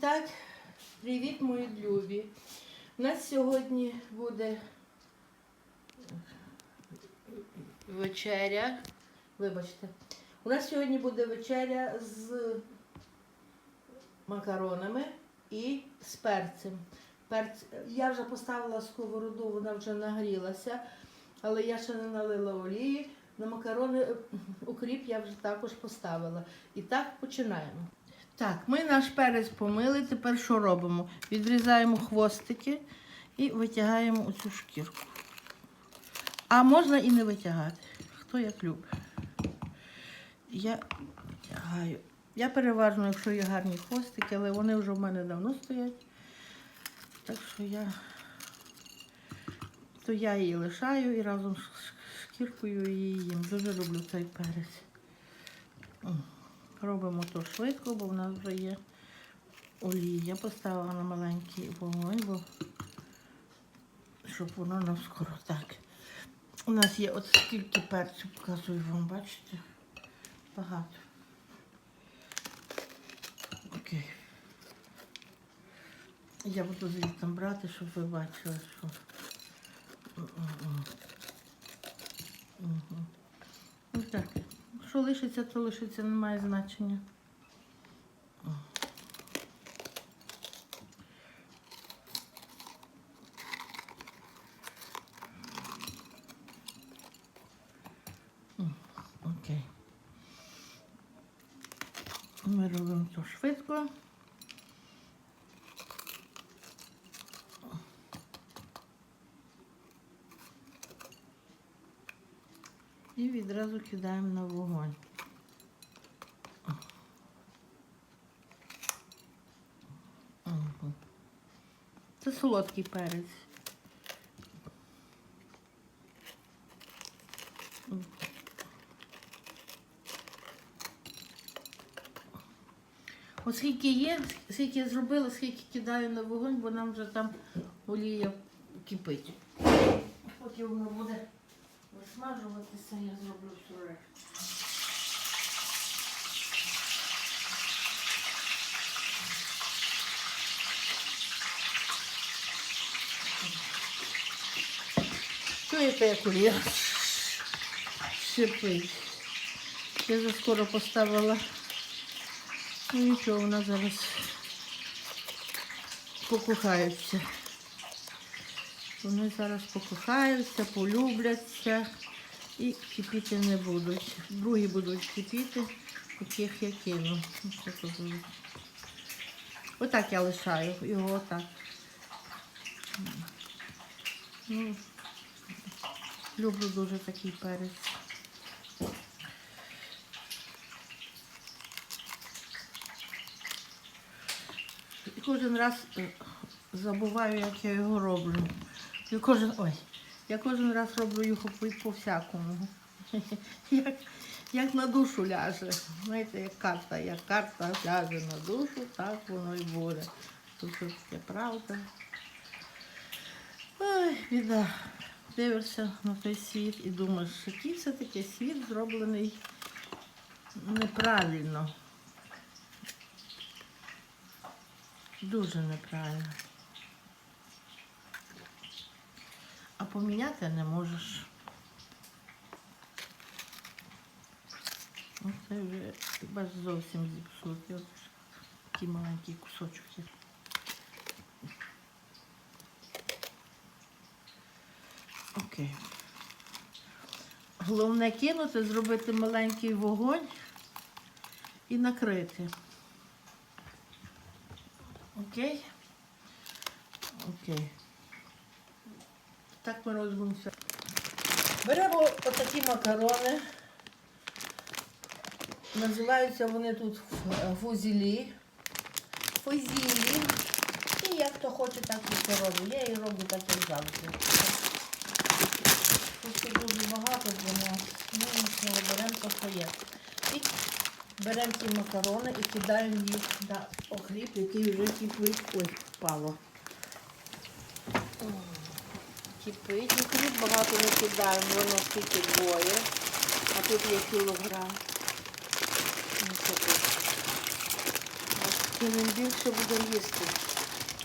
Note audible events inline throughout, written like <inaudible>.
так, привіт, мої любі. У нас сьогодні буде вечеря. Вибачте. У нас сьогодні буде вечеря з макаронами і з перцем. Перц... Я вже поставила сковороду, вона вже нагрілася, але я ще не налила олії. На макарони е, укріп я вже також поставила. І так починаємо. Так, ми наш перець помили. Тепер що робимо? Відрізаємо хвостики і витягаємо оцю шкірку. А можна і не витягати. Хто як любить. Я витягаю. Я переважно, якщо є гарні хвостики, але вони вже в мене давно стоять. Так що я то я її лишаю і разом з шкіркою її їм. Дуже люблю цей перець. Робимо то швидко, бо в нас вже є олія. Поставила на маленький вогонь, бо щоб воно нам скоро так. У нас є от скільки перцю, показую вам, бачите? Багато. Окей. Я буду звідти брати, щоб ви бачили, що. Мгм. Мгм. Ось так. Що лишиться, то лишиться, не має значення. Окей. Ми робимо то швидко. І відразу кидаємо на вогонь. Це солодкий перець. Оскільки є, скільки я зробила, скільки кидаю на вогонь, бо нам вже там олія кипить. Поки воно буде висмажуватися, я зроблю всю решту. Чуєте, як олія шипить. Я вже скоро поставила. Ну нічого, вона зараз покохаються. Вони зараз покохаються, полюбляться і кипіти не будуть. Другі будуть кипіти, яких я кину. Отак я лишаю його отак. Ну, люблю дуже такий перець. І кожен раз е, забуваю, як я його роблю. Я кожен, ой, я кожен раз роблю його по- по-всякому. <laughs> Як, як на душу ляже. Знаєте, як карта, як карта ляже на душу, так воно і буде. Тут це таке правда. Ой, біда. Дивишся на той світ і думаєш, який все-таки світ зроблений неправильно. Дуже неправильно. А поміняти не можеш. Оце вже хіба зовсім зіпсути. От маленький кусочок є. Окей. Головне кинути, зробити маленький вогонь і накрити. Окей? Окей. Так ми робимо все. Беремо отакі макарони. Називаються вони тут фузілі. Фузілі. І як хто хоче, так і це роблю. Я її роблю так, як завжди. Тут дуже багато для нас. Ну, нічого, беремо то, що є. І беремо ці макарони і кидаємо їх на окріп, який вже кипить. Ой, впало. Кипить. Окріп багато не кидаємо, воно скільки двоє. А тут є кілограм. Ну, тим більше будемо їсти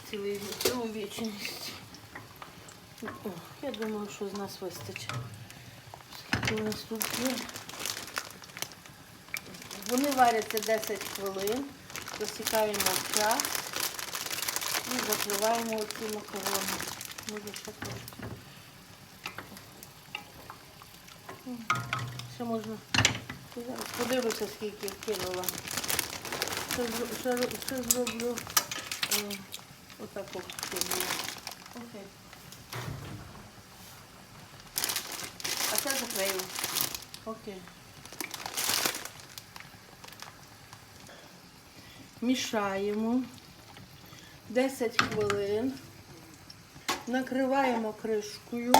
цілий, цілу вічність. О, я думаю, що з нас вистачить. Скільки у нас тут є? Вони варяться 10 хвилин, засікаємо час і закриваємо оці макарони. Може ще трошки. Ще можна. Зараз скільки кинула. Ще зроблю е, отаку кинула. Окей. А це закрию. Окей. Мішаємо 10 хвилин. Накриваємо кришкою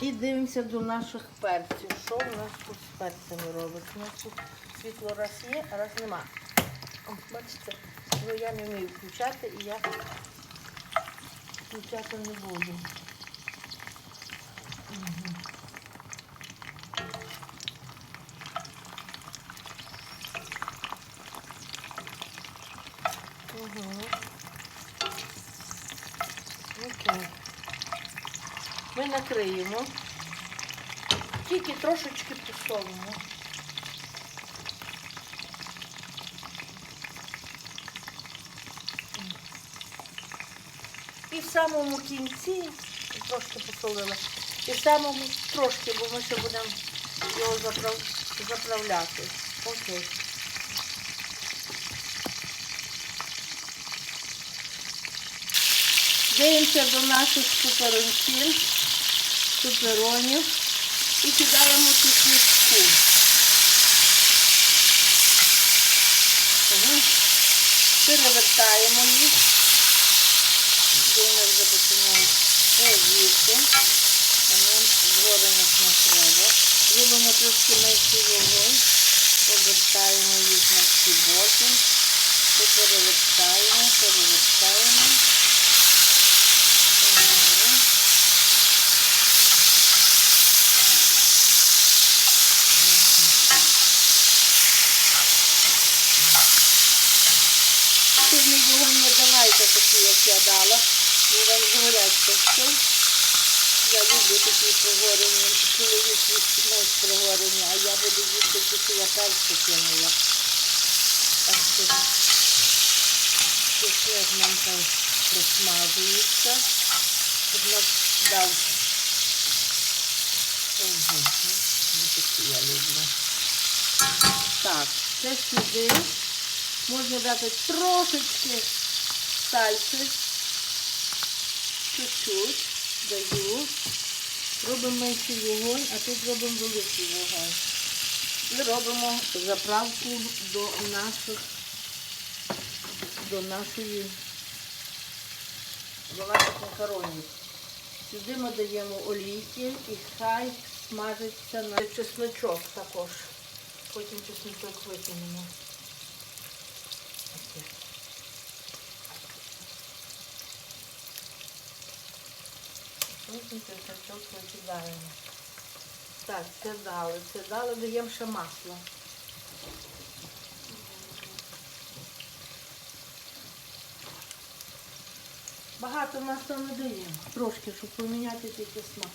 і дивимося до наших перців. Що у нас тут з перцями робить? У світло раз є, а раз нема. О, бачите, я не вмію включати і я включати не буду. Мгм. Угу. Окей. Ми накриємо. Тільки трошечки посолимо. І в самому кінці, трошки посолила, і в самому трошки, бо ми ще будемо його заправ... заправляти. Окей. Дивимося до наших суперончин, суперонів і кидаємо чесничку. Угу. Перевертаємо їх. Вони вже починають гріти, а нам зварених не треба. Робимо трошки менший вогонь, повертаємо їх на всі боки, перевертаємо, перевертаємо. Ага. Сильний вогонь не давайте такий, як я згорять це все. Я люблю такі пригорені, чоловік їсть менш пригорені, а я буду їсти тільки я перше кинула. Так що чеснок нам там присмажується, щоб нас дав. Угу. Ось такі я люблю. Так, це сюди. Можна дати трошечки сальси. Чуть-чуть даю. Робимо менший вогонь, а тут робимо великий вогонь. І робимо заправку до наших, до нашої, до наших макаронів. Сюди ми даємо олійки і хай смажиться на чесночок також. Потім чесночок викинемо. Потім чесночок викидаємо. Так, це дали, це дали, даємо ще масло. Багато масла не даємо. Трошки, щоб поміняти тільки смак.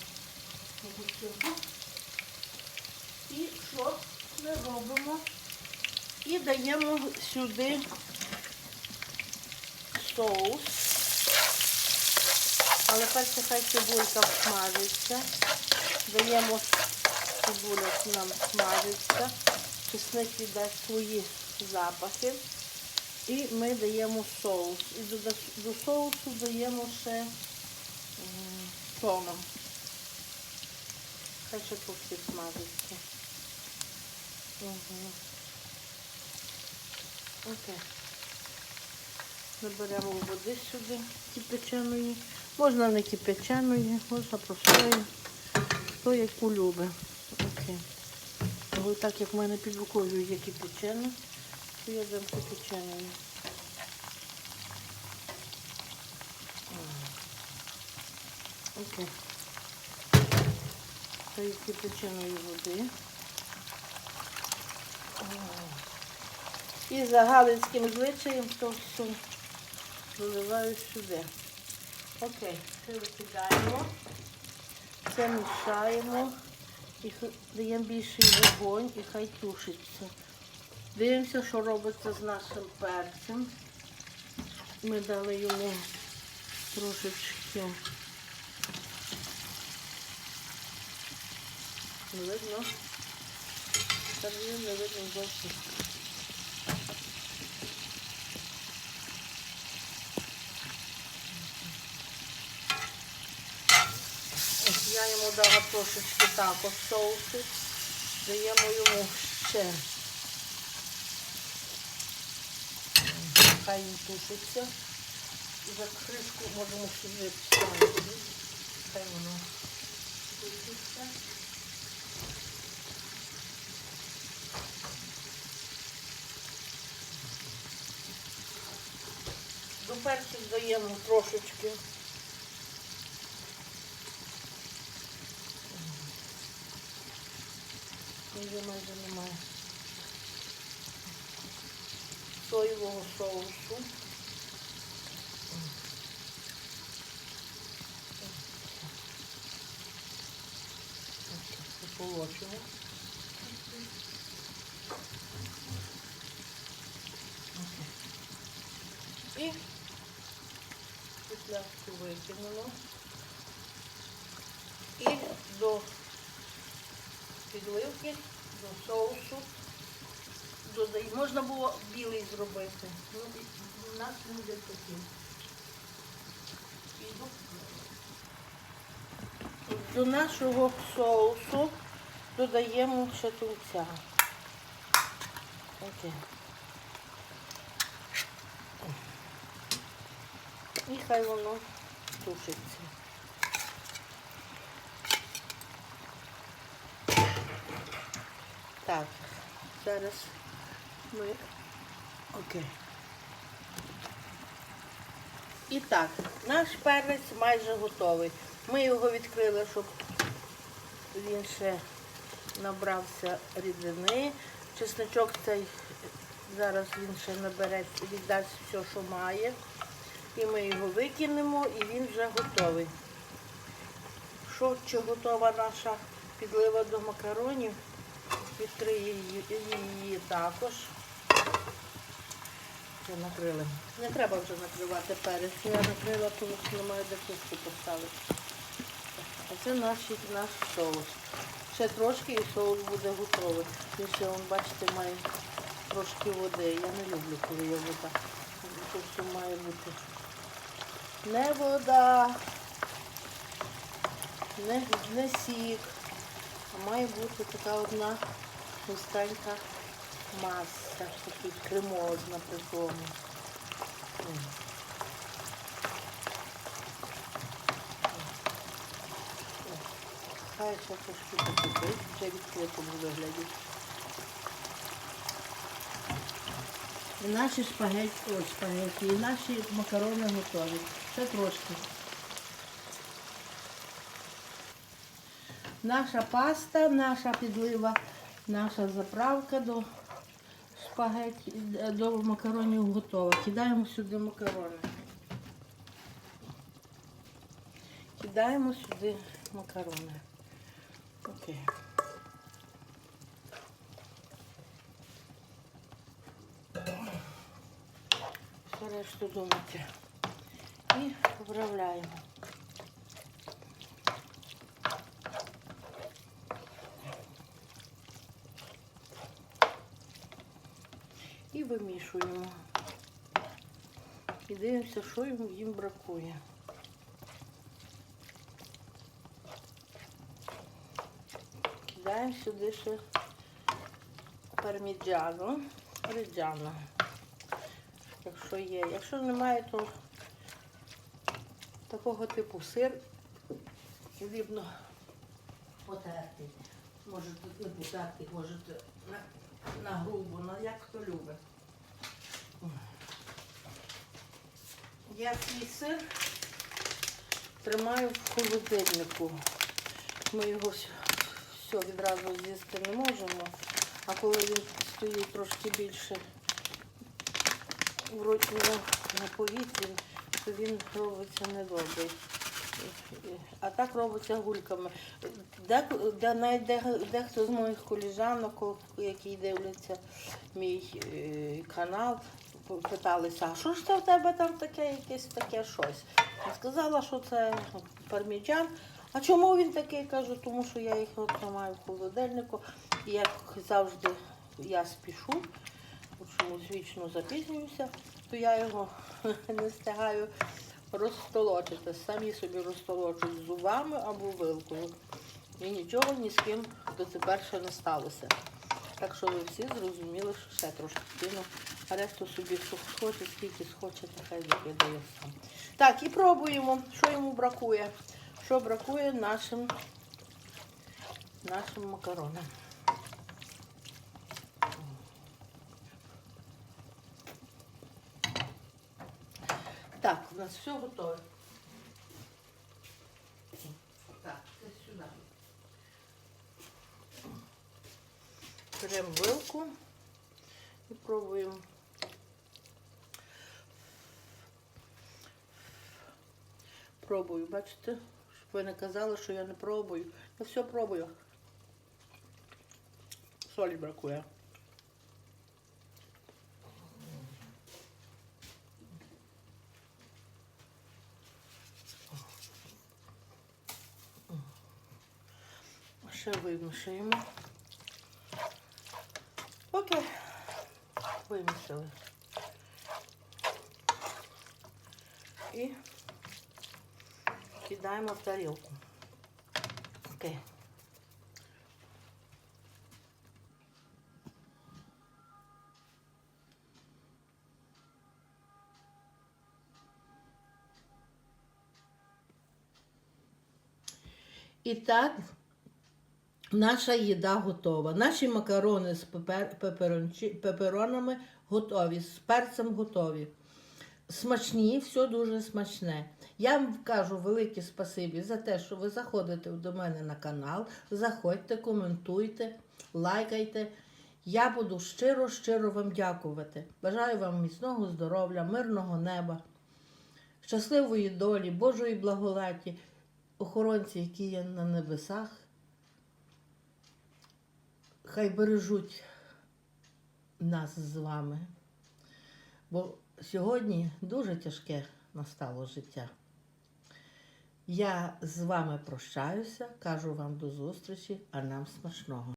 І що ми робимо? І даємо сюди соус. Але перше хай цибулька смажиться. Даємо цибуля нам смажиться. Чесник віддасть свої запахи. І ми даємо соус. І до, соусу даємо ще м, соном. Хай ще трохи смажиться. Окей. Наберемо води сюди кипяченої. Можна не кипяченої, можна простої. Хто яку любить. Ось так як в мене під рукою є кипячена, то я дам кипяченою. Окей. Тої кипяченої води. І за галицьким звичаєм то все виливаю сюди. Окей, це викидаємо, це мішаємо і даємо більший вогонь і хай тушиться. Дивимося, що робиться з нашим перцем. Ми дали йому трошечки. Не видно. Та не видно зовсім. Ось я йому дала трошечки також соусу. Даємо йому ще. Хай він тушиться. І за кришку можемо сюди вставити. Хай воно тушиться. До перцю даємо трошечки. Вже майже немає. Соєвого соусу. Пополочимо. І петляшку викинуло. І до підливки, до соусу додаю. Можна було білий зробити. Ну, в нас буде такий. До нашого соусу додаємо ще тунця. Окей. І хай воно тушиться. Так, зараз ми. Окей. І так, наш перець майже готовий. Ми його відкрили, щоб він ще набрався рідини. Чесночок цей зараз він ще набере, віддасть все, що має. І ми його викинемо, і він вже готовий. Що чи готова наша підлива до макаронів? Відкрию її, також. Вже накрили. Не треба вже накривати перець. Я накрила, тому що немає де кістку поставити. А це наш, наш соус. Ще трошки і соус буде готовий. Він ще, вон, бачите, має трошки води. Я не люблю, коли є вода. Тут все має бути не вода, не, не сік, а має бути така одна густенька маса, така кремозна при тому. Хай ще трошки покипить, вже відкритому вигляді. І наші шпагетті, ой, шпагетті, і наші макарони готові. Ще трошки. Наша паста, наша підлива, наша заправка до шпагетті, до макаронів готова. Кидаємо сюди макарони. Кидаємо сюди макарони. Окей. Все решту думати. І вправляємо. І вимішуємо. І дивимося, що їм, бракує. Кидаємо сюди ще парміджану, реджану якщо є. Якщо немає, то такого типу сир потрібно потерти. Можете не потерти, можете на, на грубо, на як хто любить. Я свій сир тримаю в холодильнику. Ми його все відразу з'їсти не можемо, а коли він стоїть трошки більше вроді на, на повітрі, то він робиться недобрий. А так робиться гульками. Навіть де, дехто з моїх коліжанок, які дивляться мій е, канал, питалися, а що ж це в тебе там таке, якесь таке щось? Я сказала, що це парміджан. А чому він такий? Кажу, тому що я їх от маю в холодильнику. І як завжди я спішу, чомусь вічно запізнююся, то я його <laughs> не встигаю розтолочити. Самі собі розтолочують зубами або вилкою. І нічого ні з ким дотепер ще не сталося. Так що ви всі зрозуміли, що ще трошки кину, а решту собі що хоче, скільки схоче, нехай викидає сам. Так, і пробуємо, що йому бракує. Що бракує нашим, нашим макаронам. Так, у нас все готове. Так, це сюди. Беремо вилку і пробуємо. Пробую, бачите, щоб ви не казали, що я не пробую. Я все пробую. Солі бракує. Ще вимішаємо. Окей. Вимішали. І кидаємо в тарілку. Окей. І так, наша їда готова. Наші макарони з пепер, пеперончі- пеперонами готові, з перцем готові. Смачні, все дуже смачне. Я вам кажу велике спасибі за те, що ви заходите до мене на канал. Заходьте, коментуйте, лайкайте. Я буду щиро-щиро вам дякувати. Бажаю вам міцного здоров'я, мирного неба, щасливої долі, Божої благодаті, охоронці, які є на небесах. Хай бережуть нас з вами. Бо сьогодні дуже тяжке настало життя. Я з вами прощаюся, кажу вам до зустрічі, а нам смачного.